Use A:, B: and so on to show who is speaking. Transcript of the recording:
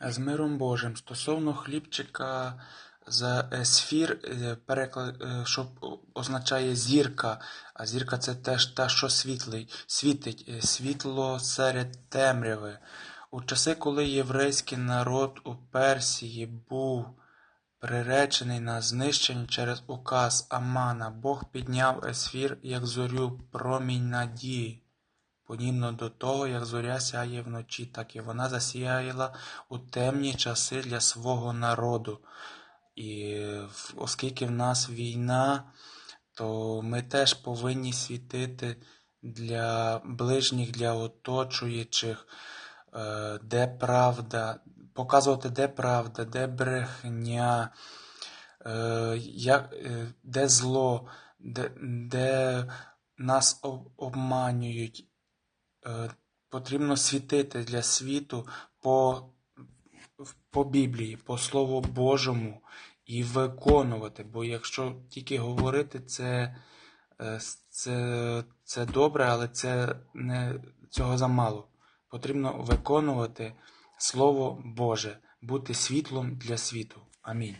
A: З миром Божим. Стосовно хлібчика за е, сфір, е, е, що означає зірка, а зірка це теж та, що світлий, світить, е, світло серед темряви. У часи, коли єврейський народ у Персії був приречений на знищення через указ Амана, Бог підняв Есфір як зорю промінь надії. Подібно до того, як зоря сяє вночі, так і вона засіяла у темні часи для свого народу. І оскільки в нас війна, то ми теж повинні світити для ближніх, для оточуючих, е, де правда, показувати, де правда, де брехня, е, е, де зло, де, де нас обманюють. Е, Потрібно світити для світу по, по Біблії, по Слову Божому і виконувати. Бо якщо тільки говорити, це, е, це, це добре, але це не, цього замало. Потрібно виконувати Слово Боже, бути світлом для світу. Амінь.